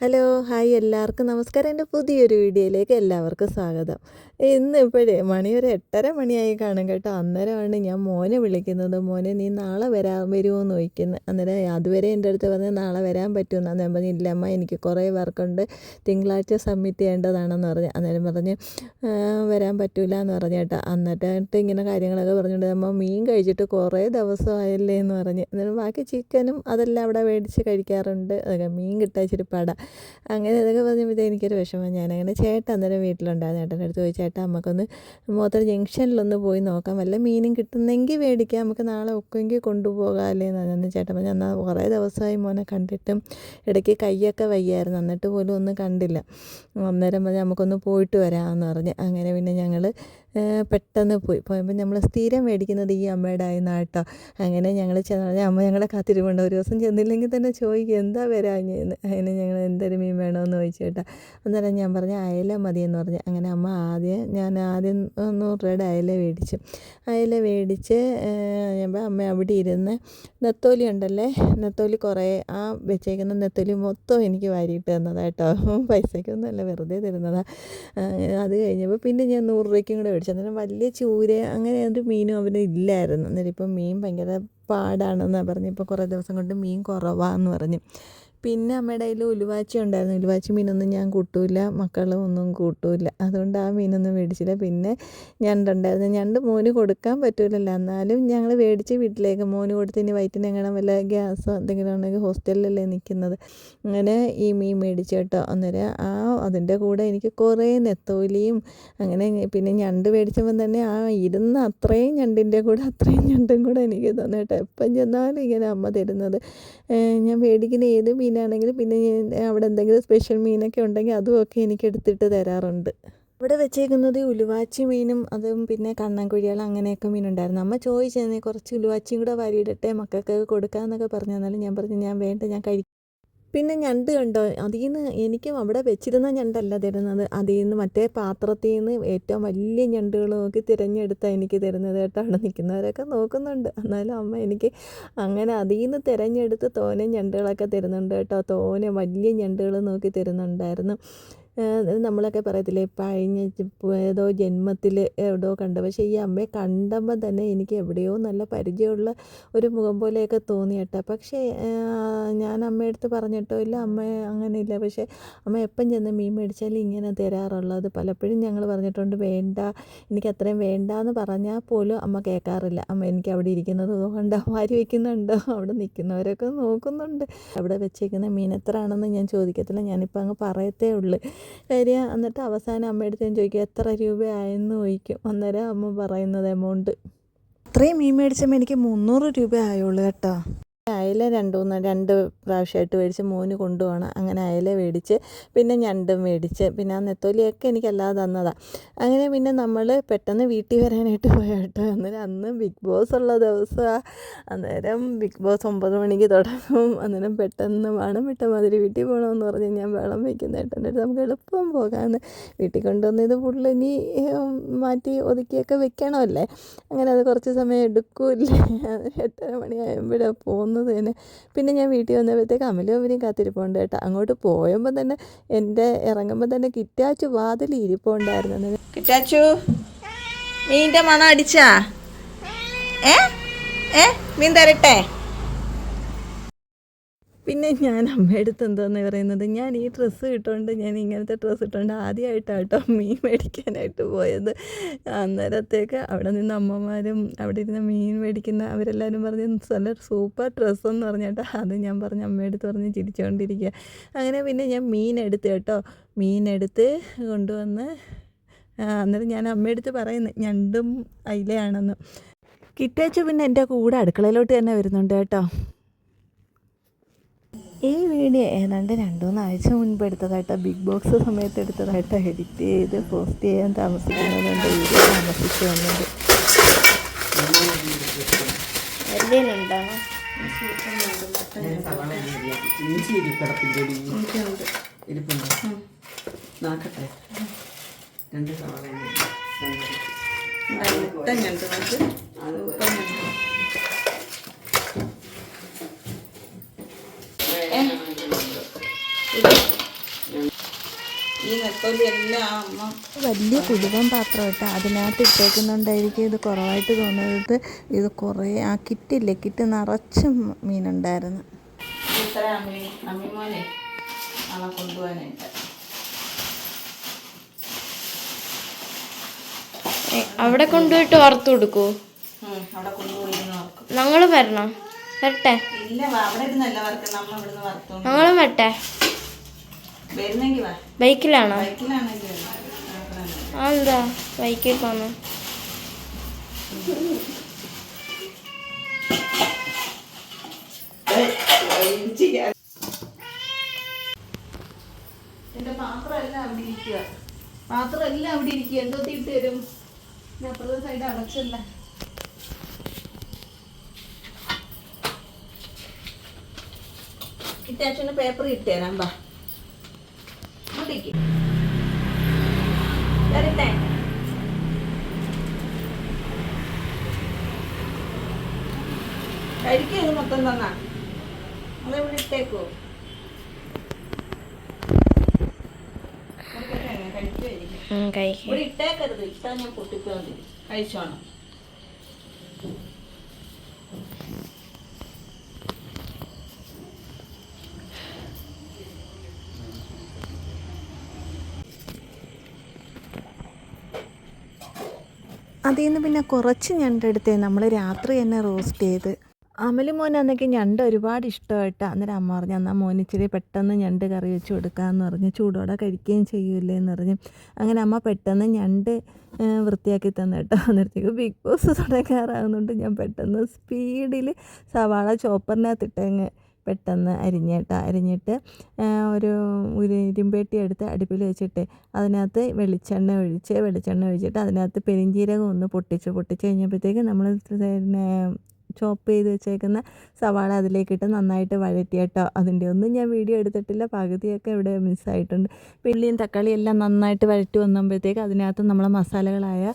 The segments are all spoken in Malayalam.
ഹലോ ഹായ് എല്ലാവർക്കും നമസ്കാരം. എന്റെ പുതിയൊരു വീഡിയോയിലേക്ക് എല്ലാവർക്കും സ്വാഗതം. ഇന്ന് ഇപ്പോഴേ മണി ഒരു എട്ടര മണിയായി കാണും കേട്ടോ. അന്നേരമാണ് ഞാൻ മോനെ വിളിക്കുന്നത്. മോനെ നീ നാളെ വരാൻ വരുമോ എന്ന് ചോദിക്കുന്നത് അന്നേരം അതുവരെ എന്റെ അടുത്ത് പറഞ്ഞ് നാളെ വരാൻ പറ്റുമെന്ന് അന്നേരം പറഞ്ഞു ഇല്ല അമ്മ എനിക്ക് കുറേ വർക്കുണ്ട്. തിങ്കളാഴ്ച സബ്മിറ്റ് ചെയ്യേണ്ടതാണെന്ന് പറഞ്ഞു. അന്നേരം പറഞ്ഞ് വരാൻ പറ്റില്ല എന്ന് പറഞ്ഞു കേട്ടോ. എന്നിട്ട് ഇങ്ങനെ കാര്യങ്ങളൊക്കെ പറഞ്ഞിട്ട് അമ്മ മീൻ കഴിച്ചിട്ട് കുറേ ദിവസമായല്ലേ എന്ന് പറഞ്ഞ്. അന്നേരം ബാക്കി ചിക്കനും അതെല്ലാം അവിടെ മേടിച്ച് കഴിക്കാറുണ്ട്. അതൊക്കെ മീൻ പാടാ. അങ്ങനെ ഇതൊക്കെ പറഞ്ഞപ്പോഴത്തേക്ക് എനിക്കൊരു വിഷമം. ഞാനങ്ങനെ ചേട്ടൻ അന്നേരം വീട്ടിലുണ്ടായിരുന്നു. ചേട്ടന്റെ അടുത്ത് പോയി ചേട്ടാ നമുക്കൊന്ന് മൂത്ര ജംഗ്ഷനിലൊന്ന് പോയി നോക്കാം. വല്ല മീനും കിട്ടുന്നെങ്കിൽ മേടിക്കാം. നമുക്ക് നാളെ ഒക്കെങ്കിൽ കൊണ്ടുപോകാമല്ലേ എന്ന് പറഞ്ഞു ചേട്ടൻ പറഞ്ഞു എന്നാൽ കുറേ ദിവസമായി മോനെ കണ്ടിട്ടും ഇടയ്ക്ക് കൈയൊക്കെ വയ്യായിരുന്നു. എന്നിട്ട് പോലും ഒന്നും കണ്ടില്ല. അന്നേരം പറഞ്ഞ് നമുക്കൊന്ന് പോയിട്ട് വരാമെന്ന് പറഞ്ഞ്. അങ്ങനെ പിന്നെ ഞങ്ങൾ പെട്ടെന്ന് പോയി. പോയപ്പോൾ നമ്മൾ സ്ഥിരം മേടിക്കുന്നത് ഈ അമ്മയുടെ ആയിരുന്നു കേട്ടോ അങ്ങനെ ഞങ്ങൾ ചെന്ന് അമ്മ ഞങ്ങളെ കാത്തിരിപ്പുണ്ട്. ഒരു ദിവസം ചെന്നില്ലെങ്കിൽ തന്നെ ചോദിക്കും. എന്താ വരാഞ്ഞെന്ന്? അങ്ങനെ ഞങ്ങൾ എന്തൊരു മീൻ വേണമെന്ന് ചോദിച്ചു കേട്ടോ. അന്നേരം ഞാൻ പറഞ്ഞു അയല മതിയെന്ന് പറഞ്ഞു. അങ്ങനെ അമ്മ ആദ്യം ഞാൻ ആദ്യം നൂറ് രൂപയുടെ അയല മേടിച്ചു. അയല മേടിച്ച് ഞാൻ അമ്മ അവിടെ ഇരുന്ന് നെത്തോലി ഉണ്ടല്ലേ? നെത്തോലി കുറേ ആ വെച്ചേക്കുന്ന നെത്തോലി മൊത്തം എനിക്ക് വാരിയിട്ട് തന്നതാട്ടോ കേട്ടോ. പൈസയ്ക്കൊന്നും അല്ല വെറുതെ തരുന്നതാണ് അത് കഴിഞ്ഞപ്പോൾ പിന്നെ ഞാൻ നൂറ് രൂപയ്ക്കും കൂടെ മേടിച്ചു. അന്നേരം വലിയ ചൂര അങ്ങനെ ഒരു മീനും അവന് ഇല്ലായിരുന്നു. എന്നിട്ട് ഇപ്പം മീൻ ഭയങ്കര പാടാണെന്നാണ് പറഞ്ഞു. ഇപ്പോൾ കുറേ ദിവസം കൊണ്ട് മീൻ കുറവാന്ന് പറഞ്ഞു. പിന്നെ അമ്മയുടെ കയ്യിൽ ഉലുവാച്ചി ഉണ്ടായിരുന്നു. ഉലുവാച്ചി മീനൊന്നും ഞാൻ കൂട്ടൂല. മക്കളും ഒന്നും കൂട്ടൂല. അതുകൊണ്ട് ആ മീനൊന്നും മേടിച്ചില്ല. പിന്നെ ഞണ്ടുണ്ടായിരുന്നു ഞണ്ട് മോന് കൊടുക്കാൻ പറ്റൂലല്ലോ. എന്നാലും ഞങ്ങൾ മേടിച്ച് വീട്ടിലേക്ക് മോന് കൊടുത്ത് ഇനി വയറ്റിന് എങ്ങനെ വല്ല ഗ്യാസോ എന്തെങ്കിലും ഉണ്ടെങ്കിൽ ഹോസ്റ്റലിലല്ലേ നിൽക്കുന്നത് അങ്ങനെ ഈ മീൻ മേടിച്ചു കേട്ടോ. അന്നേരം ആ അതിന്റെ കൂടെ എനിക്ക് കുറേ നെത്തോലിയും അങ്ങനെ പിന്നെ ഞണ്ട് മേടിച്ചപ്പം തന്നെ ആ ഇരുന്ന അത്രയും ഞണ്ടിന്റെ കൂടെ അത്രയും ഞണ്ടും കൂടെ എനിക്ക് തന്നു കേട്ടോ. എപ്പം ചെന്നാലും ഇങ്ങനെ അമ്മ തരുന്നത്. ഞാൻ മേടിക്കുന്ന ഏത് മീനാണെങ്കിലും പിന്നെ ഞാൻ അവിടെ എന്തെങ്കിലും സ്പെഷ്യൽ മീനൊക്കെ ഉണ്ടെങ്കിൽ അതുമൊക്കെ എനിക്ക് എടുത്തിട്ട് തരാറുണ്ട്. ഇവിടെ വെച്ചേക്കുന്നത് ഉലുവാച്ചി മീനും അതും പിന്നെ കണ്ണൻകുഴികൾ അങ്ങനെയൊക്കെ മീനുണ്ടായിരുന്നു. അമ്മ ചോദിച്ചെന്നെ കുറച്ച് ഉലുവാച്ചിയും കൂടെ വരിയിടട്ടെ മക്കൾക്ക് കൊടുക്കാമെന്നൊക്കെ പറഞ്ഞു എന്നാലും ഞാൻ പറഞ്ഞു ഞാൻ വേണ്ട ഞാൻ കഴിക്കും പിന്നെ ഞണ്ട് കണ്ടോ? അതിൽ നിന്ന് എനിക്കും അവിടെ വെച്ചിരുന്ന ഞണ്ടല്ല തരുന്നത്. അതിൽ നിന്ന് മറ്റേ പാത്രത്തിൽ നിന്ന് ഏറ്റവും വലിയ ഞണ്ടുകൾ നോക്കി തിരഞ്ഞെടുത്താണ് എനിക്ക് തരുന്നത് കേട്ടോ. അവിടെ നിൽക്കുന്നവരൊക്കെ നോക്കുന്നുണ്ട്. എന്നാലും അമ്മ എനിക്ക് അങ്ങനെ അതിൽ നിന്ന് തിരഞ്ഞെടുത്ത് തോനെ ഞണ്ടുകളൊക്കെ തരുന്നുണ്ട് കേട്ടോ. തോനെ വലിയ ഞണ്ടുകൾ നോക്കി തരുന്നുണ്ടായിരുന്നു. നമ്മളൊക്കെ പറയത്തില്ലേ കഴിഞ്ഞ ഏതോ ജന്മത്തിൽ എവിടെയോ കണ്ട. പക്ഷേ ഈ അമ്മയെ കണ്ടപ്പോൾ തന്നെ എനിക്ക് എവിടെയോ നല്ല പരിചയമുള്ള ഒരു മുഖം പോലെയൊക്കെ തോന്നിയട്ടെ പക്ഷേ ഞാൻ അമ്മയടുത്ത് പറഞ്ഞിട്ടോ ഇല്ല അമ്മ അങ്ങനെ ഇല്ല പക്ഷേ അമ്മ എപ്പം ചെന്ന് മീൻ മേടിച്ചാലും ഇങ്ങനെ തരാറുള്ളത് പലപ്പോഴും ഞങ്ങൾ പറഞ്ഞിട്ടുണ്ട് വേണ്ട എനിക്ക് അത്രയും വേണ്ട എന്ന് പറഞ്ഞാൽ പോലും അമ്മ കേൾക്കാറില്ല. അമ്മ എനിക്ക് അവിടെ ഇരിക്കുന്നത് കൊണ്ട് വാരി വയ്ക്കുന്നുണ്ടോ അവിടെ നിൽക്കുന്നവരൊക്കെ നോക്കുന്നുണ്ട്. അവിടെ വെച്ചേക്കുന്ന മീൻ എത്ര ആണെന്ന് ഞാൻ ചോദിക്കത്തില്ല. ഞാനിപ്പോൾ അങ്ങ് പറയത്തേ ഉള്ളൂ. കാര്യം എന്നിട്ട് അവസാനം അമ്മയുടെ ഞാൻ ചോദിക്കും എത്ര രൂപയായെന്ന് ചോദിക്കും? അന്നേരം അമ്മ പറയുന്നത് എമൗണ്ട് അത്രയും മീൻ മേടിച്ചപ്പോൾ എനിക്ക് മുന്നൂറ് രൂപ ആയുള്ളൂ കേട്ടോ. അയല രണ്ട് മൂന്ന് രണ്ട് പ്രാവശ്യമായിട്ട് മേടിച്ച് മോന് കൊണ്ടുപോകണം. അങ്ങനെ അയല മേടിച്ച് പിന്നെ ഞണ്ടും മേടിച്ച് പിന്നെ ആ നെത്തോലിയൊക്കെ എനിക്കല്ലാതെ തന്നതാണ് അങ്ങനെ പിന്നെ നമ്മൾ പെട്ടെന്ന് വീട്ടിൽ വരാനായിട്ട് പോയ കേട്ടോ അന്നേരം അന്ന് ബിഗ് ബോസ് ഉള്ള ദിവസമാണ് അന്നേരം ബിഗ് ബോസ് ഒമ്പത് മണിക്ക് തുടങ്ങും. അന്നേരം പെട്ടെന്ന് വേണം വിട്ട മാതിരി വീട്ടിൽ പോകണമെന്ന് പറഞ്ഞ് ഞാൻ വെള്ളം വയ്ക്കുന്ന ഏട്ടന്റെ അടുത്ത് നമുക്ക് എളുപ്പം പോകാമെന്ന് വീട്ടിൽ കൊണ്ടുവന്ന് ഇത് ഫുള്ള് ഇനി മാറ്റി ഒതുക്കിയൊക്കെ വെക്കണമല്ലേ? അങ്ങനെ അത് കുറച്ച് സമയം എടുക്കൂല്ലേ? എട്ടര മണിയാകുമ്പോഴാണ് പോകുന്നത് തന്നെ. പിന്നെ ഞാൻ വീട്ടിൽ വന്നപ്പോഴത്തേക്ക് അമലും അവരും കാത്തിരിപ്പുണ്ട് കേട്ടോ. അങ്ങോട്ട് പോയപ്പോൾ തന്നെ എന്റെ ഇറങ്ങുമ്പോൾ തന്നെ കിറ്റാച്ചു വാതിൽ ഇരിപ്പുണ്ടായിരുന്നു. കിറ്റാച്ചു മീന്റെ മണം അടിച്ചാ? ഏ? ഏ? മീൻ തരട്ടെ? പിന്നെ ഞാൻ അമ്മയെടുത്ത് എന്താന്ന് പറയുന്നത് ഞാൻ ഈ ഡ്രസ്സ് ഇട്ടുകൊണ്ട് ഞാൻ ഇങ്ങനത്തെ ഡ്രസ്സ് ഇട്ടുകൊണ്ട് ആദ്യമായിട്ടാണ് കേട്ടോ മീൻ മേടിക്കാനായിട്ട് പോയത്. അന്നേരത്തേക്ക് അവിടെ നിന്ന് അമ്മമാരും അവിടെ ഇരുന്ന് മീൻ മേടിക്കുന്ന അവരെല്ലാവരും പറഞ്ഞ് നല്ല സൂപ്പർ ഡ്രസ്സെന്ന് പറഞ്ഞിട്ട് അത് ഞാൻ പറഞ്ഞ് അമ്മയെടുത്ത് പറഞ്ഞ് ചിരിച്ചുകൊണ്ടിരിക്കുക അങ്ങനെ പിന്നെ ഞാൻ മീൻ എടുത്ത് കേട്ടോ മീൻ എടുത്ത് കൊണ്ടുവന്ന് അന്നേരം ഞാൻ അമ്മയെടുത്ത് പറയുന്നത് ഞണ്ടും അയിലയാണെന്ന്. കിട്ടിയച്ചു പിന്നെ എന്റെ കൂടെ അടുക്കളയിലോട്ട് തന്നെ വരുന്നുണ്ട് കേട്ടോ. ഈ വീഡിയോ ഏതാണ്ട് രണ്ട് മൂന്നാഴ്ച മുൻപ് എടുത്തതായിട്ടോ ബിഗ് ബോക്സ് സമയത്ത് എടുത്തതായിട്ടോ എഡിറ്റ് ചെയ്ത് പോസ്റ്റ് ചെയ്യാൻ താമസിക്കുന്നതുകൊണ്ട് വീഡിയോ താമസിച്ച് വന്നത് രണ്ട് സവാള ഈ നെത്തോലി എല്ലാം ആ അമ്മ വലിയ കുടുംബം പാത്രം ഇട്ട് അതിനകത്ത് ഇട്ടേക്കുന്നുണ്ടായിരിക്കും. ഇത് കുറവായിട്ട് തോന്നുന്നത് ഇത് കുറേ ആ കിറ്റില്ലേ? കിറ്റ് നിറച്ച് മീനുണ്ടായിരുന്നു. ഇത്ര അമ്മിമോനെ കൊണ്ടുപോകാനായിട്ട് അവിടെ കൊണ്ടുപോയിട്ട് വറുത്ത് കൊടുക്കൂ? ഞങ്ങളും വരണം. വരട്ടെ? ഞങ്ങളും വാ ബൈക്കിലാണോ? എന്താ ബൈക്കിൽ പോന്നു എന്റെ പാത്രം എല്ലാം അവിടെ ഇരിക്കുക പാത്രം എല്ലാം അവിടെ ഇരിക്കുക എന്തോ തീട്ട് തരും ഞാൻ അപ്പുറത്തെ സൈഡ് അടച്ചല്ല. ഇറ്റാച്ചിന് പേപ്പർ ഇട്ടുതരാം ബാ ഇങ്ങോട്ടേക്ക്. വരട്ടെ കഴിക്കുന്നത് മൊത്തം തന്നാ നമ്മളിവിടെ ഇട്ടേക്കോ കഴിക്കുമായിരിക്കും കഴിക്കും ഇവിടെ ഇട്ടേക്കരുത് ഇട്ടാ ഞാൻ പൊട്ടിപ്പോന്നി കഴിച്ചോണം അതിൽ നിന്ന് പിന്നെ കുറച്ച് ഞണ്ടെടുത്ത്. നമ്മൾ രാത്രി തന്നെ റോസ്റ്റ് ചെയ്ത്. അമൽ മോൻ അന്നേക്ക് ഞണ്ട് ഒരുപാട് ഇഷ്ടമായിട്ട് അന്നേരം അമ്മ പറഞ്ഞു എന്നാൽ മോൻ ഇച്ചിരി പെട്ടെന്ന് ഞണ്ട് കറി വെച്ച് കൊടുക്കാമെന്ന് പറഞ്ഞ് ചൂടോടെ കഴിക്കുകയും ചെയ്യൂലേ എന്ന് പറഞ്ഞ്. അങ്ങനെ അമ്മ പെട്ടെന്ന് ഞണ്ട് വൃത്തിയാക്കി തന്നെ കേട്ടോ. അന്നേരത്തേക്ക് ബിഗ് ബോസ് തുടങ്ങാറാകുന്നുണ്ട് ഞാൻ പെട്ടെന്ന് സ്പീഡിൽ സവാള ചോപ്പറിനകത്തിട്ടങ്ങ് പെട്ടെന്ന് അരിഞ്ഞിട്ട് അരിഞ്ഞിട്ട് ഒരു ഒരു ഇരുമ്പേട്ടി എടുത്ത് അടുപ്പിൽ വെച്ചിട്ട് അതിനകത്ത് വെളിച്ചെണ്ണ ഒഴിച്ച് വെളിച്ചെണ്ണ ഒഴിച്ചിട്ട് അതിനകത്ത് പെരിഞ്ജീരകം ഒന്ന് പൊട്ടിച്ച്. പൊട്ടിച്ച് കഴിഞ്ഞപ്പോഴത്തേക്ക് നമ്മൾ പിന്നെ ചോപ്പ് ചെയ്ത് വെച്ചേക്കുന്ന സവാള അതിലേക്കിട്ട് നന്നായിട്ട് വഴറ്റി കേട്ടോ അതിന്റെ ഒന്നും ഞാൻ വീഡിയോ എടുത്തിട്ടില്ല. പകുതിയൊക്കെ ഇവിടെ മിസ്സായിട്ടുണ്ട്. ഉള്ളിയും തക്കാളിയും എല്ലാം നന്നായിട്ട് വഴറ്റി വന്നപ്പോഴത്തേക്ക് അതിനകത്ത് നമ്മളെ മസാലകളായ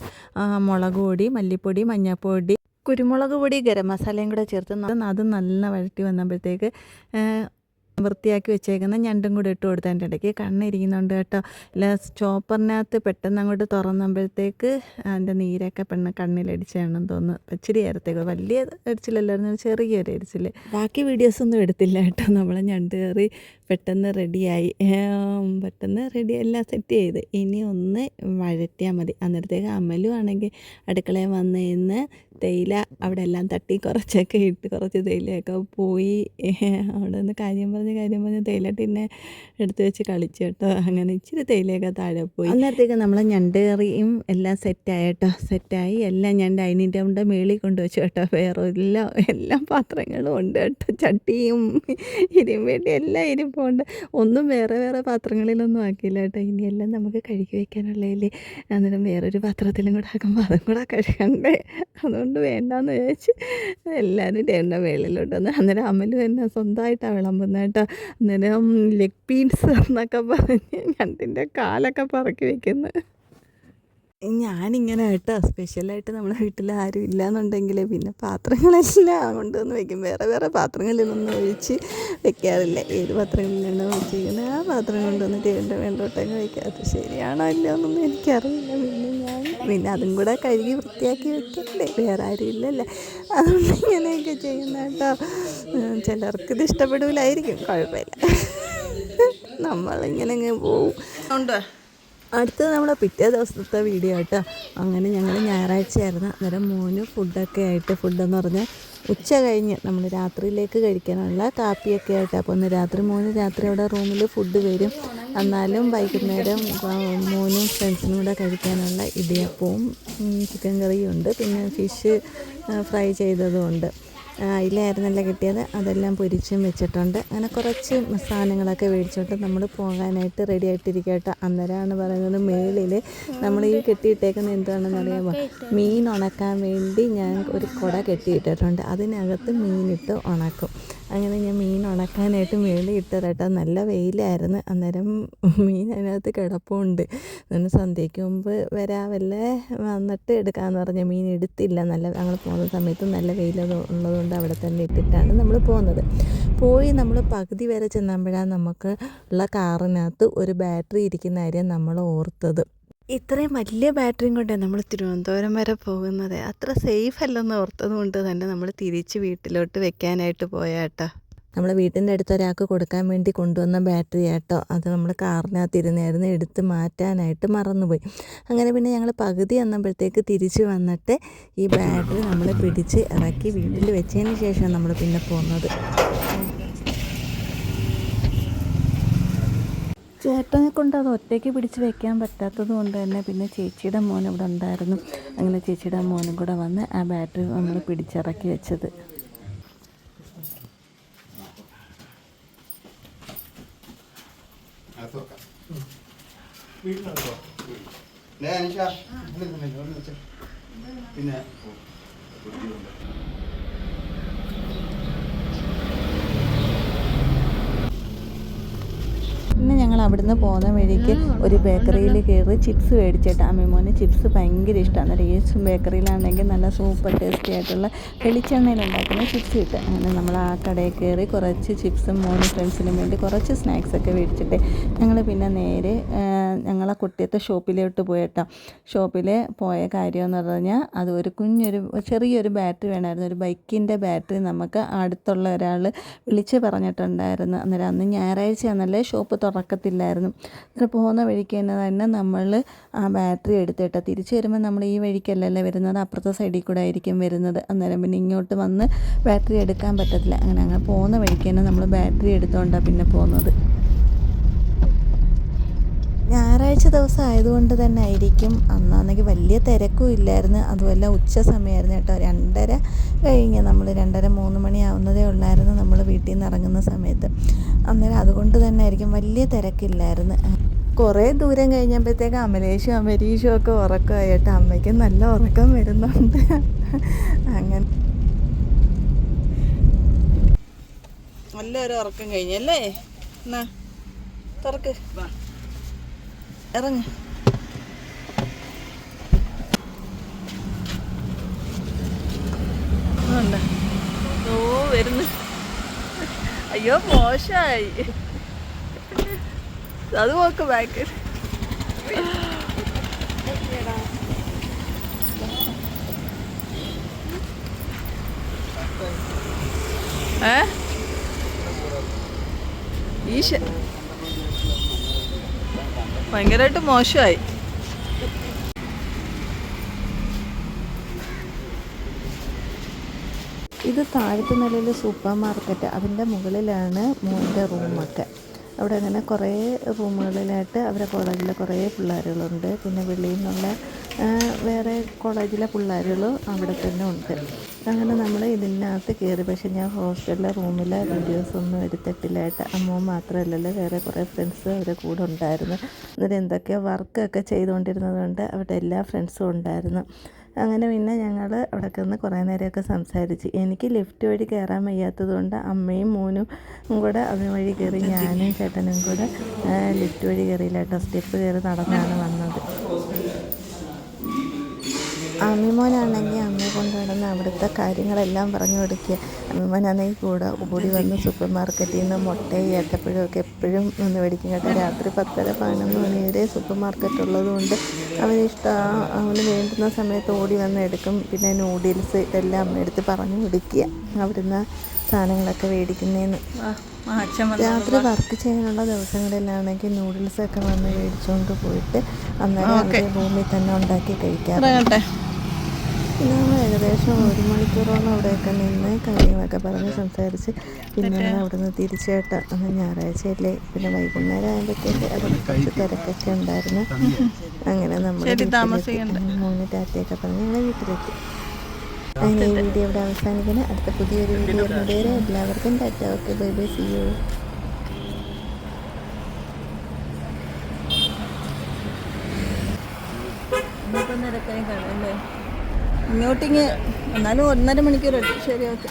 മുളക് പൊടി മല്ലിപ്പൊടി മഞ്ഞൾപ്പൊടി കുരുമുളക് പൊടി ഗരം മസാലയും കൂടെ ചേർത്ത് അത് നല്ല വഴറ്റി വന്നപ്പോഴത്തേക്ക് വൃത്തിയാക്കി വെച്ചേക്കുന്ന ഞണ്ടും കൂടെ ഇട്ട് കൊടുത്ത് അതിന്റെ ഇടയ്ക്ക് കണ്ണിരിക്കുന്നുണ്ട് കേട്ടോ. അല്ല ചോപ്പറിനകത്ത് പെട്ടെന്ന് അങ്ങോട്ട് തുറന്നുമ്പോഴത്തേക്ക് അതിന്റെ നീരൊക്കെ പെണ്ണ് കണ്ണിലടിച്ചാണെന്ന് തോന്നുന്നു. ഇച്ചിരി നേരത്തേക്ക് വലിയ എരിച്ചിലല്ലായിരുന്നു ചെറിയൊരു എരിച്ചിൽ ബാക്കി വീഡിയോസൊന്നും എടുത്തില്ല കേട്ടോ. നമ്മൾ ഞണ്ട് കയറി പെട്ടെന്ന് റെഡിയായി. പെട്ടെന്ന് റെഡി എല്ലാം സെറ്റ് ചെയ്ത്. ഇനി ഒന്ന് വഴറ്റിയാൽ മതി. അന്നേരത്തേക്ക് അമലും ആണെങ്കിൽ അടുക്കളയിൽ വന്ന് നിന്ന് തേയില അവിടെ എല്ലാം തട്ടി കുറച്ചൊക്കെ ഇട്ട് കുറച്ച് തേയിലയൊക്കെ പോയി. അവിടെ നിന്ന് കാര്യം പറഞ്ഞ് കാര്യം പറഞ്ഞ് തേയില ടിന്നെ എടുത്ത് വെച്ച് കളിച്ചു കേട്ടോ. അങ്ങനെ ഇച്ചിരി തേയിലയൊക്കെ താഴെ പോയി. അന്നേരത്തേക്ക് നമ്മൾ ഞണ്ട് കറിയും എല്ലാം സെറ്റായി കേട്ടോ. സെറ്റായി എല്ലാം ഞാൻ ഡൈനിങ് ടേബിളിന്റെ മേളിൽ കൊണ്ടുവച്ചു കേട്ടോ. വേറെ എല്ലാ എല്ലാ പാത്രങ്ങളും ഉണ്ട് കേട്ടോ. ചട്ടിയും ഇരുമ്പേട്ടി എല്ലാം ഇരിപ്പുണ്ട് ഒന്നും വേറെ വേറെ പാത്രങ്ങളിലൊന്നും ആക്കിയില്ല കേട്ടോ. ഇനിയെല്ലാം നമുക്ക് കഴുകി വയ്ക്കാനുള്ളതിൽ അന്നേരം വേറൊരു പാത്രത്തിലും കൂടെ ആക്കുമ്പോൾ അതും കൂടെ കഴുകണ്ടേ. അതുകൊണ്ട് വേണ്ടാന്ന് വിചാരിച്ച് എല്ലാവരും ടേണ്ട മേളിലോട്ട് വന്ന് അന്നേരം അമൽ തന്നെ സ്വന്തമായിട്ടാണ് വിളമ്പുന്നത് അന്നേരം ലെഗ് പീൻസ് എന്നൊക്കെ പറഞ്ഞ് ഞണ്ടിന്റെ കാലൊക്കെ പറക്കി വെക്കുന്നത് ഞാനിങ്ങനെ കേട്ടോ. സ്പെഷ്യലായിട്ട് നമ്മുടെ വീട്ടിൽ ആരും ഇല്ലയെന്നുണ്ടെങ്കിൽ പിന്നെ പാത്രങ്ങളെല്ലാം കൊണ്ടുവന്ന് വെക്കും. വേറെ വേറെ പാത്രങ്ങളിലൊന്നും ഒഴിച്ച് വെക്കാറില്ല. ഏത് പാത്രങ്ങളിലാണോ ഒഴിച്ചിരിക്കുന്നത് ആ പാത്രം കൊണ്ടുവന്ന് എന്റെ വേണ്ടോട്ടങ്ങ് വയ്ക്കുക അത് ശരിയാണോ ഇല്ലയോ എന്നൊന്നും എനിക്കറിയില്ല. പിന്നെ ഞാൻ പിന്നെ അതും കൂടെ കഴുകി വൃത്തിയാക്കി വെക്കണ്ടേ? വേറെ ആരും ഇല്ലല്ലേ. അതുകൊണ്ട് ഇങ്ങനെയൊക്കെ ചെയ്യുന്ന കേട്ടോ. ചിലർക്കിത് ഇഷ്ടപ്പെടില്ലായിരിക്കും കുഴപ്പമില്ല. നമ്മളിങ്ങനെ പോവും. ഉണ്ട്? അടുത്തത് നമ്മുടെ പിറ്റേ ദിവസത്തെ വീഡിയോ കേട്ടോ അങ്ങനെ ഞങ്ങൾ ഞായറാഴ്ചയായിരുന്നു. അന്നേരം മോന് ഫുഡൊക്കെ ആയിട്ട് ഫുഡെന്ന് പറഞ്ഞാൽ ഉച്ച കഴിഞ്ഞ് നമ്മൾ രാത്രിയിലേക്ക് കഴിക്കാനുള്ള കാപ്പിയൊക്കെ ആയിട്ട്. അപ്പോൾ ഒന്ന് രാത്രി മൂന്ന് രാത്രി അവിടെ റൂമിൽ ഫുഡ് വരും. എന്നാലും വൈകുന്നേരം മൂന്നും മോനും ഫ്രണ്ട്സിനും കൂടെ കഴിക്കാനുള്ള ഇടിയപ്പവും ചിക്കൻ കറിയും ഉണ്ട്. പിന്നെ ഫിഷ് ഫ്രൈ ചെയ്തതും ഉണ്ട്. അതിലായിരുന്നല്ലോ കിട്ടിയത്? അതെല്ലാം പൊരിച്ചും വെച്ചിട്ടുണ്ട്. അങ്ങനെ കുറച്ച് സാധനങ്ങളൊക്കെ മേടിച്ചോണ്ട് നമ്മൾ പോകാനായിട്ട് റെഡി ആയിട്ടിരിക്കട്ടെ അന്നേരമാണ് പറയുന്നത് മേളിൽ നമ്മൾ ഈ കെട്ടിയിട്ടേക്കുന്ന എന്താണെന്ന് അറിയാമോ? മീൻ ഉണക്കാൻ വേണ്ടി ഞാൻ ഒരു കുട കെട്ടിയിട്ടിട്ടുണ്ട്. അതിനകത്ത് മീനിട്ട് ഉണക്കും. അങ്ങനെ ഞാൻ മീൻ ഉണക്കാനായിട്ട് മേളിൽ കേട്ടോ. നല്ല വെയിലായിരുന്നു. അന്നേരം മീൻ അതിനകത്ത് കിടപ്പുണ്ട്. അങ്ങനെ സന്ധ്യയ്ക്ക് മുമ്പ് വരാവല്ലേ? വന്നിട്ട് എടുക്കാമെന്ന് പറഞ്ഞ മീൻ എടുത്തില്ല. നല്ല ഞങ്ങൾ പോകുന്ന സമയത്ത് നല്ല വെയിലത് ഉള്ളതുകൊണ്ട് അവിടെ തന്നെ ഇട്ടിട്ടാണ് നമ്മൾ പോകുന്നത്. പോയി നമ്മൾ പകുതി വരെ ചെന്നപ്പോഴാണ് നമുക്ക് ഉള്ള കാറിനകത്ത് ഒരു ബാറ്ററി ഇരിക്കുന്ന കാര്യം നമ്മൾ ഓർത്തത്. ഇത്രയും വലിയ ബാറ്ററിയും കൊണ്ടാണ് നമ്മൾ തിരുവനന്തപുരം വരെ പോകുന്നത്? അത്ര സേഫ് അല്ലെന്ന് ഓർത്തത് കൊണ്ട് തന്നെ നമ്മൾ തിരിച്ച് വീട്ടിലോട്ട് വെക്കാനായിട്ട് പോയാട്ടോ. നമ്മൾ വീട്ടിന്റെ അടുത്ത് ഒരാൾക്ക് കൊടുക്കാൻ വേണ്ടി കൊണ്ടുവന്ന ബാറ്ററി ആട്ടോ. അത് നമ്മൾ കാറിനകത്ത് ഇരുന്നായിരുന്നു എടുത്ത് മാറ്റാനായിട്ട് മറന്നുപോയി. അങ്ങനെ പിന്നെ ഞങ്ങൾ പകുതി വന്നപ്പോഴത്തേക്ക് തിരിച്ച് വന്നിട്ട് ഈ ബാറ്ററി നമ്മൾ പിടിച്ച് ഇറക്കി വീട്ടിൽ വെച്ചതിന് ശേഷം നമ്മൾ പിന്നെ പോകുന്നത് ചേട്ടനെ കൊണ്ട് അത് ഒറ്റയ്ക്ക് പിടിച്ച് വെക്കാൻ പറ്റാത്തത് കൊണ്ട് തന്നെ പിന്നെ ചേച്ചിയുടെ മോൻ ഇവിടെ ഉണ്ടായിരുന്നു. അങ്ങനെ ചേച്ചിയുടെ മോനും കൂടെ വന്ന് ആ ബാറ്ററി നമ്മൾ പിടിച്ചിറക്കി വെച്ചത്. പിന്നെ പിന്നെ ഞങ്ങൾ അവിടുന്ന് പോകുന്ന വഴിക്ക് ഒരു ബേക്കറിയിൽ കയറി ചിപ്സ് മേടിച്ചിട്ട് അമ്മിമോന് ചിപ്സ് ഭയങ്കര ഇഷ്ടമാണ് ടേസ്റ്റും ഈ ബേക്കറിയിലാണെങ്കിൽ നല്ല സൂപ്പർ ടേസ്റ്റി ആയിട്ടുള്ള വെളിച്ചെണ്ണയിൽ ഉണ്ടാക്കുന്ന ചിപ്സ് കിട്ടും. അങ്ങനെ നമ്മൾ ആ കടയിൽ കയറി കുറച്ച് ചിപ്സും മോനും ഫ്രണ്ട്സിനും വേണ്ടി കുറച്ച് സ്നാക്സ് ഒക്കെ മേടിച്ചിട്ട് ഞങ്ങൾ പിന്നെ നേരെ ഞങ്ങളെ കുട്ടിയത്തെ ഷോപ്പിലോട്ട് പോയിട്ടോ. ഷോപ്പിൽ പോയ കാര്യം എന്ന് പറഞ്ഞാൽ അത് ഒരു കുഞ്ഞൊരു ചെറിയൊരു ബാറ്ററി വേണമായിരുന്നു. ഒരു ബൈക്കിന്റെ ബാറ്ററി നമുക്ക് അടുത്തുള്ള ഒരാൾ വിളിച്ച് പറഞ്ഞിട്ടുണ്ടായിരുന്നു. അന്നേരം അന്ന് ഞായറാഴ്ച ആണല്ലേ ഷോപ്പ് തുറക്കത്തില്ലായിരുന്നു അങ്ങനെ പോകുന്ന വഴിക്ക് തന്നെ തന്നെ നമ്മൾ ആ ബാറ്ററി എടുത്തിട്ട് തിരിച്ചു വരുമ്പോൾ നമ്മൾ ഈ വഴിക്കല്ലല്ലേ വരുന്നത്? അപ്പുറത്തെ സൈഡിൽ കൂടെ ആയിരിക്കും വരുന്നത്. അന്നേരം പിന്നെ ഇങ്ങോട്ട് വന്ന് ബാറ്ററി എടുക്കാൻ പറ്റത്തില്ല. അങ്ങനെ അങ്ങനെ പോകുന്ന വഴിക്ക് തന്നെ നമ്മൾ ബാറ്ററി എടുത്തുകൊണ്ടാണ് പിന്നെ പോകുന്നത്. ഞായറാഴ്ച ദിവസം ആയതുകൊണ്ട് തന്നെ ആയിരിക്കും. അന്നാണെങ്കിൽ വലിയ തിരക്കും ഇല്ലായിരുന്നു. അതുമല്ല ഉച്ച സമയമായിരുന്നു കേട്ടോ. രണ്ടര കഴിഞ്ഞ് നമ്മൾ രണ്ടര മൂന്ന് മണിയാവുന്നതേ ഉള്ളായിരുന്നു. വീട്ടിൽ നിന്ന് ഇറങ്ങുന്ന സമയത്ത്. അന്നേരം അതുകൊണ്ട് തന്നെ ആയിരിക്കും വലിയ തിരക്കില്ലായിരുന്നു. കുറേ ദൂരം കഴിഞ്ഞപ്പോഴത്തേക്ക് അമലേഷും അമരീഷും ഒക്കെ ഉറക്കമായിട്ട് അമ്മയ്ക്ക് നല്ല ഉറക്കം വരുന്നുണ്ട്. അങ്ങനെ. നല്ലൊരു ഉറക്കം കഴിഞ്ഞല്ലേ എന്നാ തുറക്ക്. ഇറങ്ങ്. ഓ വരുന്നു. അയ്യോ മോശമായി. അത് നോക്ക് ബാക്ക്. ഭയങ്കരമായിട്ട് മോശമായി. ഇത് താഴത്തെ നിലയിൽ സൂപ്പർ മാർക്കറ്റ് അതിന്റെ മുകളിലാണ് മോന്റെ റൂമൊക്കെ. അവിടെ അങ്ങനെ കുറേ റൂമുകളിലായിട്ട് അവരെ കോളേജിലെ കുറേ പിള്ളേരുകളുണ്ട്. പിന്നെ വെളിയിൽ നിന്നുള്ള വേറെ കോളേജിലെ പിള്ളേരുകൾ അവിടെ തന്നെ ഉണ്ട്. അങ്ങനെ നമ്മൾ ഇതിനകത്ത് കയറി. പക്ഷെ ഞാൻ ഹോസ്റ്റലിലെ റൂമിലെ വീഡിയോസ് ഒന്നും എടുത്തിട്ടില്ലായിട്ട് അമ്മ മാത്രമല്ലല്ലോ വേറെ കുറേ ഫ്രണ്ട്സ് അവരെ കൂടെ ഉണ്ടായിരുന്നു. എന്നിട്ട് എന്തൊക്കെയോ വർക്കൊക്കെ ചെയ്തുകൊണ്ടിരുന്നത് കൊണ്ട് അവിടെ എല്ലാ ഫ്രണ്ട്സും ഉണ്ടായിരുന്നു. അങ്ങനെ പിന്നെ ഞങ്ങൾ അവിടെ കിടന്ന് കുറേ നേരമൊക്കെ സംസാരിച്ച്. എനിക്ക് ലിഫ്റ്റ് വഴി കയറാൻ വയ്യാത്തതുകൊണ്ട് അമ്മയും മോനും കൂടെ അതിന് വഴി കയറി ഞാനും ചേട്ടനും കൂടെ ലിഫ്റ്റ് വഴി കയറിയില്ല. കേട്ടോ. സ്റ്റെപ്പ് കയറി നടന്നാണ് വന്നത്. അമ്മിമോനാണെങ്കിൽ അമ്മയെ കൊണ്ട് നടന്ന് അവിടുത്തെ കാര്യങ്ങളെല്ലാം പറഞ്ഞു കൊടുക്കുക. അമ്മിമോനാണെങ്കിൽ കൂടെ ഓടി വന്ന് സൂപ്പർ മാർക്കറ്റിൽ നിന്ന് മുട്ടയും ഏത്തപ്പഴവും ഒക്കെ എപ്പോഴും വന്ന് മേടിക്കും കേട്ടോ. രാത്രി പത്തര പതിനൊന്ന് മണി വരെ സൂപ്പർ മാർക്കറ്റ് ഉള്ളതുകൊണ്ട് അവന് ഇഷ്ടം അവന് വേണ്ടുന്ന സമയത്ത് ഓടി വന്ന് എടുക്കും. പിന്നെ നൂഡിൽസ് ഇതെല്ലാം അമ്മ എടുത്ത് പറഞ്ഞു കൊടുക്കുക. അവിടുന്ന് സാധനങ്ങളൊക്കെ മേടിക്കുന്നതെന്ന് രാത്രി വർക്ക് ചെയ്യാനുള്ള ദിവസങ്ങളിലാണെങ്കിൽ നൂഡിൽസൊക്കെ വന്ന് മേടിച്ചുകൊണ്ട് പോയിട്ട് അന്നേരം ഭൂമി തന്നെ ഉണ്ടാക്കി കഴിക്കാറുണ്ട്. നമ്മൾ ഏകദേശം ഒരു മണിക്കൂറോളം അവിടെയൊക്കെ നിന്ന് കാര്യങ്ങളൊക്കെ പറഞ്ഞ് സംസാരിച്ച് പിന്നെ ഞങ്ങൾ അവിടെ നിന്ന് തിരിച്ചേട്ട അന്ന് ഞായറാഴ്ചയല്ലേ പിന്നെ വൈകുന്നേരം ആയപ്പോഴത്തേക്ക് അവിടെ കുറച്ച് തിരക്കൊക്കെ ഉണ്ടായിരുന്നു. അങ്ങനെ നമ്മൾ മൂന്ന് ടാറ്റയൊക്കെ പറഞ്ഞ് ഞങ്ങൾ വീട്ടിലെത്തി. അങ്ങനെ ഈ വീഡിയോ ഇവിടെ അവസാനിക്കുന്നത് അടുത്ത പുതിയൊരു വീഡിയോ വരെ എല്ലാവർക്കും tata. Okay bye bye. See you ഇങ്ങോട്ടിങ് എന്നാലും ഒന്നര മണിക്കൂർ ശരി ഓക്കെ